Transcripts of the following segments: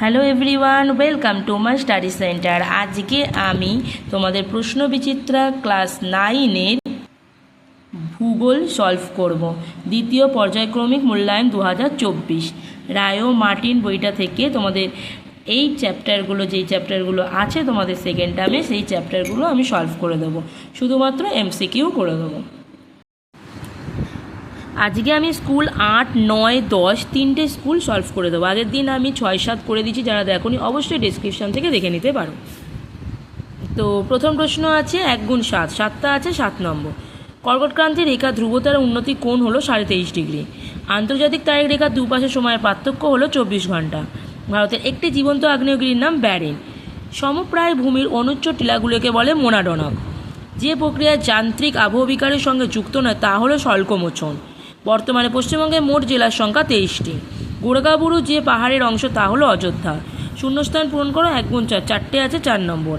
Hello everyone welcome to my study centre আজকে আমি তোমাদের প্রশ্ন বিচিত্রা ক্লাস নাইনের ভূগোল সলভ করব। দ্বিতীয় পর্যায়ক্রমিক মূল্যায়ন দু হাজার চব্বিশ। রায়ো মার্টিন বইটা থেকে তোমাদের এই চ্যাপ্টারগুলো যেই চ্যাপ্টারগুলো আছে তোমাদের সেকেন্ড টার্মে সেই চ্যাপ্টারগুলো আমি সলভ করে দেবো। শুধুমাত্র এমসিকিউ করে দেবো। আজকে আমি স্কুল আট, নয়, দশ তিনটে স্কুল সলভ করে দেবো। আগের দিন আমি ছয়, সাত করে দিচ্ছি যারা দেখোনি অবশ্যই ডিসক্রিপশান থেকে দেখে নিতে পারো। তো প্রথম প্রশ্ন আছে এক গুণ সাত, সাতটা আছে সাত নম্বর। কর্কটক্রান্তি রেখা ধ্রুবতার উন্নতি কোণ হলো সাড়ে তেইশ ডিগ্রি। আন্তর্জাতিক তারিখ রেখার দুপাশে সময়ের পার্থক্য হলো চব্বিশ ঘণ্টা। ভারতের একটি জীবন্ত আগ্নেয়গিরির নাম ব্যারেন। সমপ্রায় ভূমির অনুচ্চ টিলাগুলোকে বলে মোনাডনক। যে প্রক্রিয়া যান্ত্রিক আবহবিকারের সঙ্গে যুক্ত নয়, তা হলো স্বল্পমোচন বর্তমানে পশ্চিমবঙ্গের মোট জেলার সংখ্যা তেইশটি। গোরগাবুরু যে পাহাড়ের অংশ তা হলো অযোধ্যা। শূন্যস্থান পূরণ করো এক গুণ চার, চারটে আছে চার নম্বর।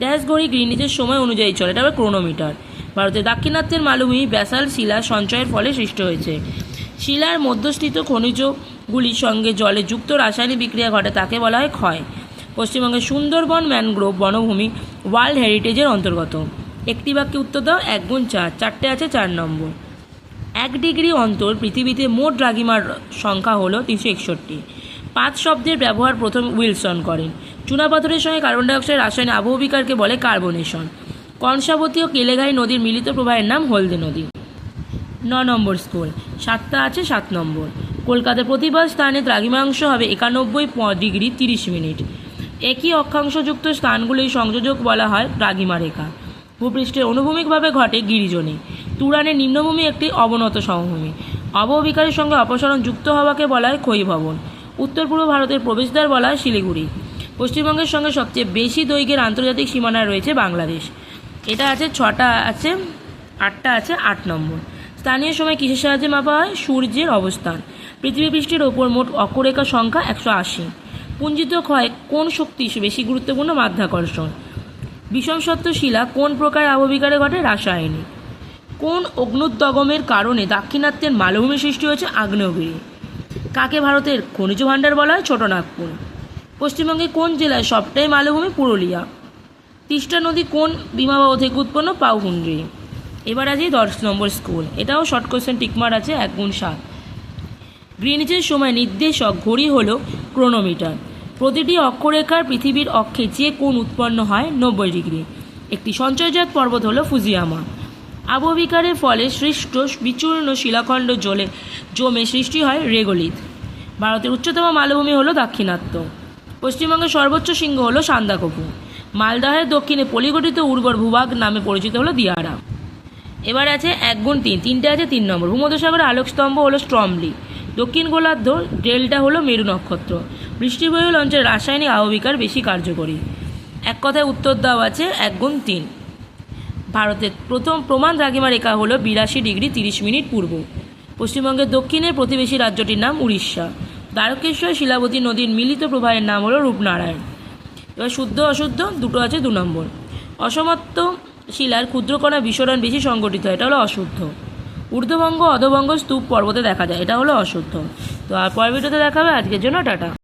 ড্যাশ ঘড়ি গ্রিনিজের সময় অনুযায়ী চলে, এটা আবার ক্রোনোমিটার। ভারতের দাক্ষিণাত্যের মালভূমি ব্যাসাল শিলা সঞ্চয়ের ফলে সৃষ্টি হয়েছে। শিলার মধ্যস্থিত খনিজগুলির সঙ্গে জলে যুক্ত রাসায়নিক বিক্রিয়া ঘটে তাকে বলা হয় ক্ষয়। পশ্চিমবঙ্গের সুন্দরবন ম্যানগ্রোভ বনভূমি ওয়ার্ল্ড হেরিটেজের অন্তর্গত। একটি বাক্যে উত্তর দাও, এক গুণ চার, চারটে আছে চার নম্বর। এক ডিগ্রি অন্তর পৃথিবীতে মোট দ্রাঘিমার সংখ্যা হলো তিনশো একষট্টি। পাঁচ শব্দের ব্যবহার প্রথম উইলসন করেন। চুনাপাথরের সঙ্গে কার্বন ডাইঅক্সাইড রাসায়নিক আবহবিকারকে বলে কার্বনেশন। কংসাবতী ও কেলেঘাই নদীর মিলিত প্রবাহের নাম হলদে নদী। ন নম্বর স্কুল। সাতটা আছে সাত নম্বর। কলকাতার প্রতিবার স্থানে দ্রাঘিমাংশ হবে একানব্বই ডিগ্রি তিরিশ মিনিট। একই অক্ষাংশযুক্ত স্থানগুলির সংযোজক বলা হয় দ্রাঘিমা রেখা ভূপৃষ্ঠের অনুভূমিকভাবে ঘটে গিরিজনে। তুরানের নিম্নভূমি একটি অবনত সমভূমি। অববিকারের সঙ্গে অপসারণ যুক্ত হওয়াকে বলা হয় ক্ষয়ীভবন উত্তর পূর্ব ভারতের প্রবেশদ্বার বলা হয় শিলিগুড়ি। পশ্চিমবঙ্গের সঙ্গে সবচেয়ে বেশি দৈর্ঘ্যের আন্তর্জাতিক সীমানায় রয়েছে বাংলাদেশ। এটা আছে ছটা আছে, আটটা আছে, আট নম্বর। স্থানীয় সময় কিসের সাহায্যে মাপা হয়? সূর্যের অবস্থান। পৃথিবী পৃষ্ঠের ওপর মোট অক্ষরেখা সংখ্যা একশো আশি। পুঞ্জিত ক্ষয় কোন শক্তি বেশি গুরুত্বপূর্ণ? মাধ্যাকর্ষণ। বিষম সত্ত্ব শিলা কোন প্রকার আবহবিকারে ঘটে? রাসায়নিক। কোন অগ্নুদ্গমের কারণে দাক্ষিণাত্যের মালভূমি সৃষ্টি হয়েছে আগ্নেয়গিরি? কাকে ভারতের খনিজ ভাণ্ডার বলা হয়? ছোটনাগপুর। পশ্চিমবঙ্গে কোন জেলায় সবটাই মালভূমি? পুরুলিয়া। তিস্তা নদী কোন বিমাবাহ থেকে উৎপন্ন? পাউহুন্ড্রি এবার আছে দশ নম্বর স্কুল। এটাও শর্ট কোয়েশ্চেন টিকমার আছে, এক গুণ সাত। গ্রিনিচের সময় নির্দেশক ঘড়ি হলো ক্রোনোমিটার প্রতিটি অক্ষরেখার পৃথিবীর অক্ষে যে কোণ উৎপন্ন হয় নব্বই ডিগ্রি। একটি সঞ্চয়জাত পর্বত হলো ফুজিয়ামা। আবহবিকারের ফলে সৃষ্ট বিচূর্ণ শিলাখণ্ড জলে জমে সৃষ্টি হয় রেগলিত ভারতের উচ্চতম মালভূমি হলো দাক্ষিণাত্য। পশ্চিমবঙ্গের সর্বোচ্চ শৃঙ্গ হলো সান্দাকফু। মালদহের দক্ষিণে পলিগঠিত উর্বর ভূভাগ নামে পরিচিত হলো দিয়ারা। এবার আছে এক গুণ তিন, তিনটে আছে তিন নম্বর। ভূমধ্যসাগরের আলোকস্তম্ভ হলো স্ট্রমলি দক্ষিণ গোলার্ধ ডেল্টা হলো মেরু নক্ষত্র। বৃষ্টিবহুল অঞ্চলে রাসায়নিক আহবিকার বেশি কার্যকরী। এক কথায় উত্তর দেওয়া আছে এক গুণ তিন। ভারতের প্রথম প্রমাণ দ্রাঘিমা রেখা হলো বিরাশি ডিগ্রি তিরিশ মিনিট পূর্ব। পশ্চিমবঙ্গের দক্ষিণের প্রতিবেশী রাজ্যটির নাম উড়িষ্যা। দ্বারকেশ্বর শিলাবতী নদীর মিলিত প্রবাহের নাম হলো রূপনারায়ণ। এবার শুদ্ধ, অশুদ্ধ, দুটো আছে দু নম্বর। অসমত্ব শিলার ক্ষুদ্রকণা বিস্ফোরণ বেশি সংগঠিত হয়, এটা হলো অশুদ্ধ। ঊর্ধ্ববঙ্গ, অধবঙ্গ স্তূপ পর্বতে দেখা যায়, এটা হলো অশুদ্ধ। তো আর ভিডিওতে দেখাবে, আজকের জন্য টাটা।